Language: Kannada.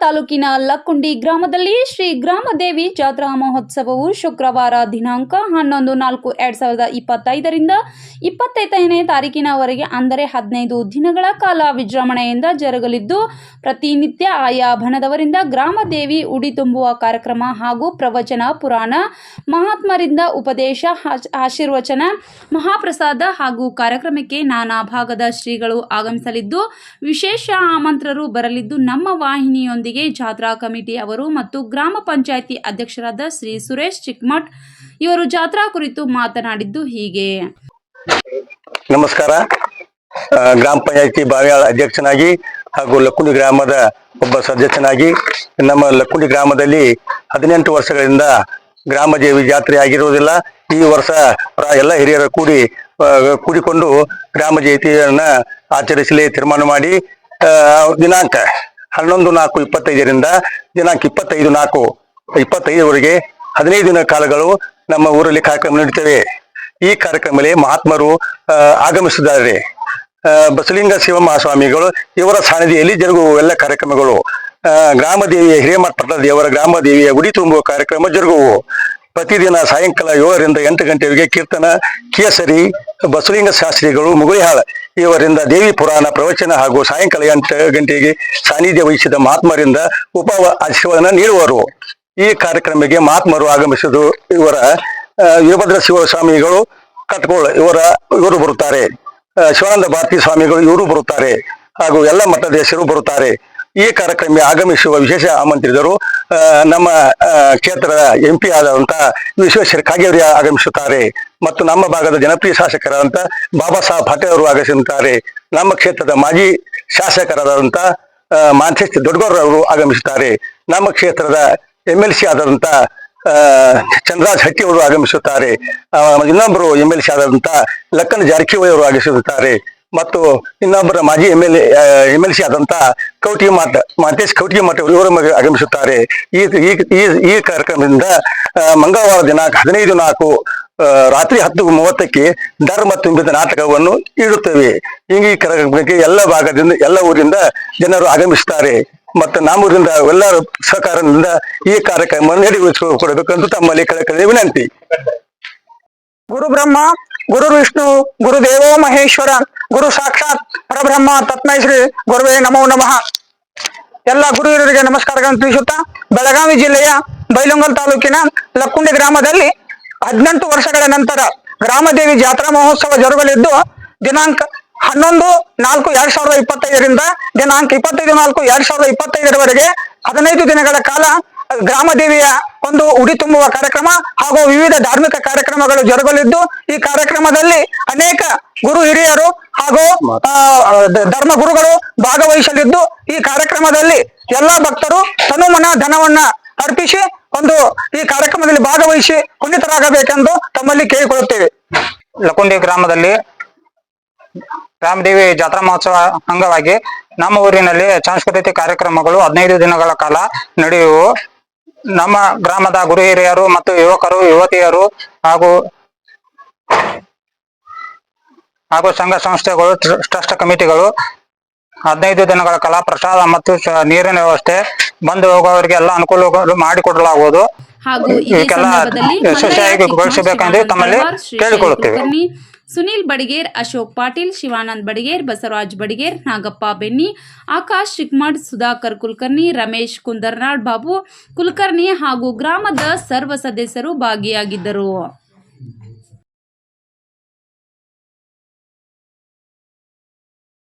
ತಾಲೂಕಿನ ಲಕ್ಕುಂಡಿ ಗ್ರಾಮದಲ್ಲಿ ಶ್ರೀ ಗ್ರಾಮದೇವಿ ಜಾತ್ರಾ ಮಹೋತ್ಸವವು ಶುಕ್ರವಾರ ದಿನಾಂಕ ಹನ್ನೊಂದು ನಾಲ್ಕು ಎರಡ್ ಸಾವಿರದ ಇಪ್ಪತ್ತೈದರಿಂದ ಇಪ್ಪತ್ತೈದನೇ ತಾರೀಕಿನವರೆಗೆ, ಅಂದರೆ ಹದಿನೈದು ದಿನಗಳ ಕಾಲ ವಿಜೃಂಭಣೆಯಿಂದ ಜರುಗಲಿದ್ದು, ಪ್ರತಿನಿತ್ಯ ಆಯಾ ಬಣದವರಿಂದ ಗ್ರಾಮದೇವಿ ಉಡಿ ತುಂಬುವ ಕಾರ್ಯಕ್ರಮ ಹಾಗೂ ಪ್ರವಚನ, ಪುರಾಣ, ಮಹಾತ್ಮರಿಂದ ಉಪದೇಶ, ಆಶ್- ಆಶೀರ್ವಚನ, ಮಹಾಪ್ರಸಾದ ಹಾಗೂ ಕಾರ್ಯಕ್ರಮಕ್ಕೆ ನಾನಾ ಭಾಗದ ಶ್ರೀಗಳು ಆಗಮಿಸಲಿದ್ದು, ವಿಶೇಷ ಆಮಂತ್ರರು ಬರಲಿದ್ದು, ನಮ್ಮ ವಾಹಿನಿಯೊಂದಿಗೆ ಜಾತ್ರಾ ಕಮಿಟಿ ಅವರು ಮತ್ತು ಗ್ರಾಮ ಪಂಚಾಯಿತಿ ಅಧ್ಯಕ್ಷರಾದ ಶ್ರೀ ಸುರೇಶ್ ಚಿಕ್ಮಠ್ ಇವರು ಜಾತ್ರಾ ಕುರಿತು ಮಾತನಾಡಿದ್ದು ಹೀಗೆ. ನಮಸ್ಕಾರ. ಗ್ರಾಮ ಪಂಚಾಯತಿ ಬಾವಿಯಾಳ ಅಧ್ಯಕ್ಷನಾಗಿ ಹಾಗೂ ಲಕ್ಕುಂಡಿ ಗ್ರಾಮದ ಒಬ್ಬ ಸದಸ್ಯನಾಗಿ ನಮ್ಮ ಲಕ್ಕುಂಡಿ ಗ್ರಾಮದಲ್ಲಿ ಹದಿನೆಂಟು ವರ್ಷಗಳಿಂದ ಗ್ರಾಮ ದೇವಿ ಜಾತ್ರೆ ಆಗಿರುವುದಿಲ್ಲ. ಈ ವರ್ಷ ಎಲ್ಲ ಹಿರಿಯರ ಕೂಡಿ ಕೂಡಿಕೊಂಡು ಗ್ರಾಮ ಜಯಂತಿಯನ್ನ ಆಚರಿಸಲಿ, ತೀರ್ಮಾನ ಮಾಡಿ ದಿನಾಂಕ ಹನ್ನೊಂದು ನಾಲ್ಕು ಇಪ್ಪತ್ತೈದರಿಂದ ದಿನಾಂಕ ಇಪ್ಪತ್ತೈದು ನಾಲ್ಕು ಇಪ್ಪತ್ತೈದರವರೆಗೆ ಹದಿನೈದು ದಿನ ಕಾಲಗಳು ನಮ್ಮ ಊರಲ್ಲಿ ಕಾರ್ಯಕ್ರಮ ನಡೀತವೆ. ಈ ಕಾರ್ಯಕ್ರಮದಲ್ಲಿ ಮಹಾತ್ಮರು ಆಗಮಿಸಿದ್ದಾರೆ. ಬಸಲಿಂಗ ಬಸಲಿಂಗ ಶಿವಮಹಾಸ್ವಾಮಿಗಳು ಇವರ ಸಾನಿಧಿಯಲ್ಲಿ ಜರುಗುವ ಎಲ್ಲ ಕಾರ್ಯಕ್ರಮಗಳು. ಗ್ರಾಮದೇವಿಯ ಗ್ರಾಮ ದೇವಿಯ ದೇವರ ಗ್ರಾಮ ದೇವಿಯ ಗುಡಿ ತುಂಬುವ ಕಾರ್ಯಕ್ರಮ ಜರುಗುವು. ಪ್ರತಿದಿನ ಸಾಯಂಕಾಲ ಏಳರಿಂದ ಎಂಟು ಗಂಟೆವರೆಗೆ ಕೀರ್ತನ, ಕೇಸರಿ, ಬಸಲಿಂಗ ಶಾಸ್ತ್ರಿಗಳು, ಮುಗುಳಿಹಾಳ ಇವರಿಂದ ದೇವಿ ಪುರಾಣ ಪ್ರವಚನ ಹಾಗೂ ಸಾಯಂಕಾಲ ಎಂಟು ಗಂಟೆಗೆ ಸಾನ್ನಿಧ್ಯ ವಹಿಸಿದ ಮಹಾತ್ಮರಿಂದ ಉಪ ಆಶೀರ್ವಾದನ ನೀಡುವರು. ಈ ಕಾರ್ಯಕ್ರಮಕ್ಕೆ ಮಹಾತ್ಮರು ಆಗಮಿಸಿದ್ದು ಇವರ ವೀರಭದ್ರ ಶಿವಸ್ವಾಮಿಗಳು ಕಟ್ಕೋಳ ಇವರ, ಇವರು ಬರುತ್ತಾರೆ. ಶಿವಾನಂದ ಭಾರತಿ ಸ್ವಾಮಿಗಳು ಇವರು ಬರುತ್ತಾರೆ. ಹಾಗೂ ಎಲ್ಲ ಮಠದೇಶರು ಬರುತ್ತಾರೆ. ಈ ಕಾರ್ಯಕ್ರಮಕ್ಕೆ ಆಗಮಿಸುವ ವಿಶೇಷ ಆಮಂತ್ರಿತರು ನಮ್ಮ ಕ್ಷೇತ್ರದ ಎಂ ಪಿ ಆದಂತ ವಿಶ್ವೇಶ್ವರ ಕಾಗೇರಿ ಆಗಮಿಸುತ್ತಾರೆ ಮತ್ತು ನಮ್ಮ ಭಾಗದ ಜನಪ್ರಿಯ ಶಾಸಕರಾದಂತ ಬಾಬಾ ಸಾಹೇಬ್ ಪಾಟೇಲ್ ಅವರು ಆಗಮಿಸುತ್ತಾರೆ. ನಮ್ಮ ಕ್ಷೇತ್ರದ ಮಾಜಿ ಶಾಸಕರಾದಂತ ಮಾಂತೇಶ್ ದೊಡ್ಡಗೌಡ ಅವರು ಆಗಮಿಸುತ್ತಾರೆ. ನಮ್ಮ ಕ್ಷೇತ್ರದ ಎಂ ಎಲ್ ಸಿ ಆದಂತ ಚಂದ್ರಾಜ್ ಹಟ್ಟಿ ಅವರು ಆಗಮಿಸುತ್ತಾರೆ. ಇನ್ನೊಬ್ಬರು ಎಂ ಎಲ್ ಸಿ ಆದಂತ ಲಕ್ಕನ್ ಜಾರಕಿಹೊಳಿ ಅವರು ಆಗಮಿಸುತ್ತಾರೆ. ಮತ್ತು ಇನ್ನೊಬ್ಬರ ಮಾಜಿ M L M L C ಆದಂತ ಕೌಟಿ ಮಾತ, ಮಾಂತೇಶ್ ಕೌಟಿಗೆ ಮಠ ಇವರು ಆಗಮಿಸುತ್ತಾರೆ. ಈ ಈ, ಈ- ಕಾರ್ಯಕ್ರಮದಿಂದ ಮಂಗಳವಾರ ದಿನಾಂಕ ಹದಿನೈದು ನಾಲ್ಕು ರಾತ್ರಿ ಹತ್ತು ಮೂವತ್ತಕ್ಕೆ ಧರ್ಮ ತುಂಬಿದ ನಾಟಕವನ್ನು ಇಡುತ್ತವೆ. ಹೀಗೆ ಈ ಕಾರ್ಯಕ್ರಮಕ್ಕೆ ಎಲ್ಲ ಭಾಗದಿಂದ, ಎಲ್ಲ ಊರಿಂದ ಜನರು ಆಗಮಿಸುತ್ತಾರೆ. ಮತ್ತು ನಮ್ಮೂರಿಂದ ಎಲ್ಲರ ಸಹಕಾರದಿಂದ ಈ ಕಾರ್ಯಕ್ರಮವನ್ನು ನಡೆಸಿಕೊಡಬೇಕೆಂದು ತಮ್ಮಲ್ಲಿ ಕಳಕಳಿಯ ವಿನಂತಿ. ಗುರು ಬ್ರಹ್ಮ ಗುರು ವಿಷ್ಣು ಗುರುದೇವೋ ಮಹೇಶ್ವರ, ಗುರು ಸಾಕ್ಷಾತ್ ಪರಬ್ರಹ್ಮ ತತ್ಮೈ ಶ್ರೀ ಗುರುವೇ ನಮೋ ನಮಃ. ಎಲ್ಲ ಗುರು ಹಿರಿಯರಿಗೆ ನಮಸ್ಕಾರಗಳನ್ನು ತಿಳಿಸುತ್ತಾ ಬೆಳಗಾವಿ ಜಿಲ್ಲೆಯ ಬೈಲಂಗಲ್ ತಾಲೂಕಿನ ಲಕ್ಕುಂಡಿ ಗ್ರಾಮದಲ್ಲಿ ಹದಿನೆಂಟು ವರ್ಷಗಳ ನಂತರ ಗ್ರಾಮದೇವಿ ಜಾತ್ರಾ ಮಹೋತ್ಸವ ಜರುಗಲಿದ್ದು, ದಿನಾಂಕ ಹನ್ನೊಂದು ನಾಲ್ಕು ಎರಡ್ ಸಾವಿರದ ಇಪ್ಪತ್ತೈದರಿಂದ ದಿನಾಂಕ ಇಪ್ಪತ್ತೈದು ನಾಲ್ಕು ಎರಡ್ ಸಾವಿರದ ಇಪ್ಪತ್ತೈದರವರೆಗೆ ಹದಿನೈದು ದಿನಗಳ ಕಾಲ ಗ್ರಾಮದೇವಿಯ ಒಂದು ಉಡಿ ತುಂಬುವ ಕಾರ್ಯಕ್ರಮ ಹಾಗೂ ವಿವಿಧ ಧಾರ್ಮಿಕ ಕಾರ್ಯಕ್ರಮಗಳು ಜರುಗಲಿದ್ದು, ಈ ಕಾರ್ಯಕ್ರಮದಲ್ಲಿ ಅನೇಕ ಗುರು ಹಿರಿಯರು ಹಾಗೂ ಧರ್ಮ ಗುರುಗಳು ಭಾಗವಹಿಸಲಿದ್ದು, ಈ ಕಾರ್ಯಕ್ರಮದಲ್ಲಿ ಎಲ್ಲಾ ಭಕ್ತರು ತನುಮನ ಧನವನ್ನ ಅರ್ಪಿಸಿ ಒಂದು ಈ ಕಾರ್ಯಕ್ರಮದಲ್ಲಿ ಭಾಗವಹಿಸಿ ಪುನೀತರಾಗಬೇಕೆಂದು ತಮ್ಮಲ್ಲಿ ಕೇಳಿಕೊಳ್ಳುತ್ತೇವೆ. ಲಕುಂಡಿ ಗ್ರಾಮದಲ್ಲಿ ರಾಮದೇವಿ ಜಾತ್ರಾ ಮಹೋತ್ಸವ ಅಂಗವಾಗಿ ನಮ್ಮ ಊರಿನಲ್ಲಿ ಸಾಂಸ್ಕೃತಿಕ ಕಾರ್ಯಕ್ರಮಗಳು ಹದಿನೈದು ದಿನಗಳ ಕಾಲ ನಡೆಯುವು. ನಮ್ಮ ಗ್ರಾಮದ ಗುರು ಹಿರಿಯರು ಮತ್ತು ಯುವಕರು ಯುವತಿಯರು ಹಾಗೂ ಹಾಗೂ ಸಂಘ ಸಂಸ್ಥೆಗಳು ಟ್ರ- ಟ್ರಸ್ಟ್ ಕಮಿಟಿಗಳು ಹದಿನೈದು ದಿನಗಳ ಕಾಲ ಪ್ರಸಾದ ಮತ್ತು ನೀರಿನ ವ್ಯವಸ್ಥೆ ಬಂದು ಹೋಗುವವರಿಗೆ ಎಲ್ಲ ಅನುಕೂಲ ಮಾಡಿಕೊಡಲಾಗುವುದು ಹಾಗೂ ಯಶಸ್ವಿಯಾಗಿ ಗೊಳಿಸಬೇಕೆಂದು ತಮ್ಮಲ್ಲಿ ಕೇಳಿಕೊಳ್ಳುತ್ತೇವೆ. ಸುನೀಲ್ ಬಡಿಗೇರ್, ಅಶೋಕ್ ಪಾಟೀಲ್, ಶಿವಾನಂದ್ ಬಡಿಗೇರ್, ಬಸವರಾಜ್ ಬಡಿಗೇರ್, ನಾಗಪ್ಪ ಬೆನ್ನಿ, ಆಕಾಶ್ ಚಿಕ್ಮಡ್ ಸುಧಾಕರ್ ಕುಲಕರ್ಣಿ, ರಮೇಶ್ ಕುಂದರ್ನಾಡ್ ಬಾಬು ಕುಲಕರ್ಣಿ ಹಾಗೂ ಗ್ರಾಮದ ಸರ್ವ ಸದಸ್ಯರು ಭಾಗಿಯಾಗಿದ್ದರು.